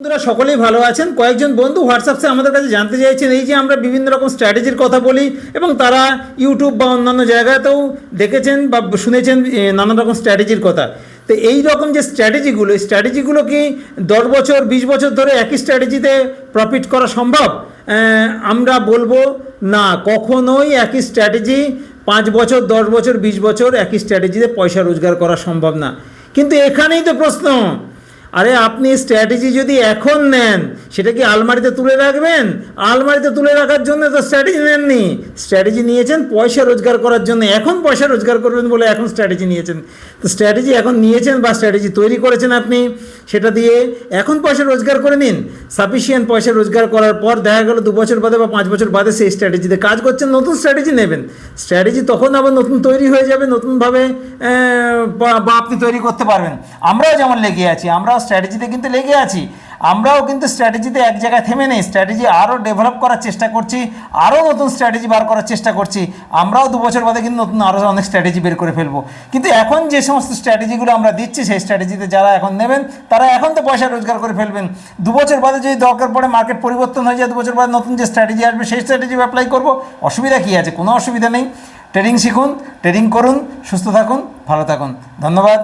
বন্ধুরা, সকলেই ভালো আছেন? কয়েকজন বন্ধু হোয়াটসঅ্যাপে আমাদের কাছে জানতে চাইছেন, এই যে আমরা বিভিন্ন রকম স্ট্র্যাটেজির কথা বলি এবং তারা ইউটিউব বা অন্যান্য জায়গাতেও দেখেছেন বা শুনেছেন নানান রকম স্ট্র্যাটেজির কথা। তো এই রকম যে স্ট্র্যাটেজিগুলো স্ট্র্যাটেজিগুলো কি দশ বছর, বিশ বছর ধরে একই স্ট্র্যাটেজিতে প্রফিট করা সম্ভব? আমরা বলব, না, কখনোই একই স্ট্র্যাটেজি পাঁচ বছর, দশ বছর, বিশ বছর একই স্ট্র্যাটেজিতে পয়সা রোজগার করা সম্ভব না। কিন্তু এখানেই তো প্রশ্ন আরে আপনি স্ট্র্যাটেজি যদি এখন নেন, সেটা কি আলমারিতে তুলে রাখবেন? আলমারিতে তুলে রাখার জন্য তো স্ট্র্যাটেজি নেননি। স্ট্র্যাটেজি নিয়েছেন পয়সা রোজগার করার জন্য। এখন পয়সা রোজগার করবেন বলে এখন স্ট্র্যাটেজি নিয়েছেন। তো স্ট্র্যাটেজি এখন নিয়েছেন বা স্ট্র্যাটেজি তৈরি করেছেন আপনি, সেটা দিয়ে এখন পয়সা রোজগার করে নিন। সাফিসিয়েন্ট পয়সা রোজগার করার পর দেখা গেল দু বছর বাদে বা পাঁচ বছর বাদে সেই স্ট্র্যাটেজিতে কাজ করছেন, নতুন স্ট্র্যাটেজি নেবেন। স্ট্র্যাটেজি তখন আবার নতুন তৈরি হয়ে যাবে, নতুনভাবে বা আপনি তৈরি করতে পারবেন। আমরাও যেমন লেগে আছি আমরাও স্ট্র্যাটেজিতে কিন্তু লেগে আছি। আমরাও কিন্তু স্ট্র্যাটেজিতে এক জায়গায় থেমে নেই। স্ট্র্যাটেজি আরও ডেভেলপ করার চেষ্টা করছি আরও নতুন স্ট্র্যাটেজি বার করার চেষ্টা করছি। আমরাও দু বছর বাদে কিন্তু নতুন আরও অনেক স্ট্র্যাটেজি বের করে ফেলব। কিন্তু এখন যে সমস্ত স্ট্র্যাটেজিগুলো আমরা দিচ্ছি, সেই স্ট্র্যাটেজিতে যারা এখন নেবেন, তারা এখন তো পয়সা রোজগার করে ফেলবেন। দু বছর বাদে যদি দরকার পড়ে মার্কেট পরিবর্তন হয়ে যায়, দু বছর বাদে নতুন যে স্ট্র্যাটেজি আসবে, সেই স্ট্র্যাটেজি অ্যাপ্লাই করব। অসুবিধা কী আছে? কোনো অসুবিধা নেই। ট্রেডিং শিখুন ট্রেডিং করুন, সুস্থ থাকুন, ভালো থাকুন। ধন্যবাদ।